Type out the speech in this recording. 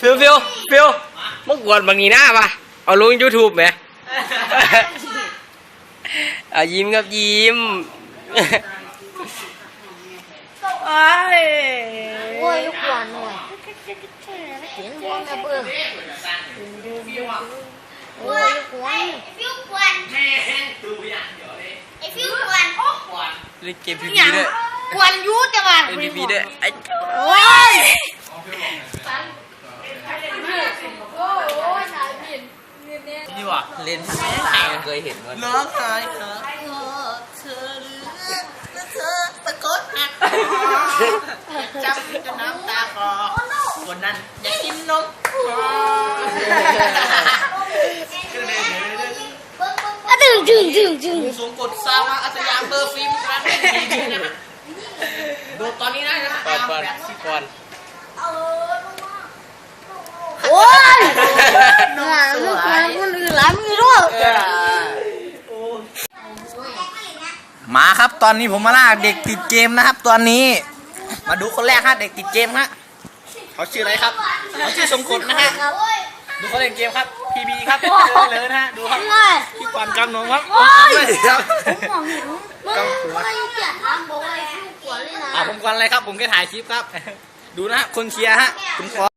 ฟิวฟิวฟิวเมื่อก่อนบางนีหน้าปะเอาลงยูทูบไหมเอายิ้มครับยิ้มโอ้ยโอ้ยลูกหวานหน่อยเสียงพวกแม่เบิ่งโอ้ยลูกหวานฟิวกวนไอ้ฟิวกวนโอ้เล่นเกมพีอพีย่างด้วยกวนยูแต่ว่าเล่นพีพีด้วยไอ้โอ้ย นี่ วะเล่นทางเคยเห็นวันน้องหายเหรอเธอหรือเธอตะโกนหักจำจนน้ำตาคลอวันนั้นอยากกินนมอะดึงดึงดึงดึงสูงกดซาวาอัศยามเบอร์ฟิล์มครั้งที่นะฮะดูตอนนี้นะนะก่อนก่อนก่อน มาครับตอนนี้ผมมาล่าเด็กติดเกมนะครับ ตอนนี้ มาดูคนแรกฮะเด็กติดเกมฮะเขาชื่ออะไรครับเขาชื่อสมกดนะฮะดูเขาเล่นเกมครับพีบีครับเลยนะฮะดูครับง่ายพี่กวนกำนงครับไม่ครับมองเห็นมึงไม่เกียดถามบอกว่าลูกหวานเลยนะอ่าผมกวนอะไรครับผมแค่ถ่ายคลิปครับ ดูนะฮะคนเคลียร์ฮะคุณกวน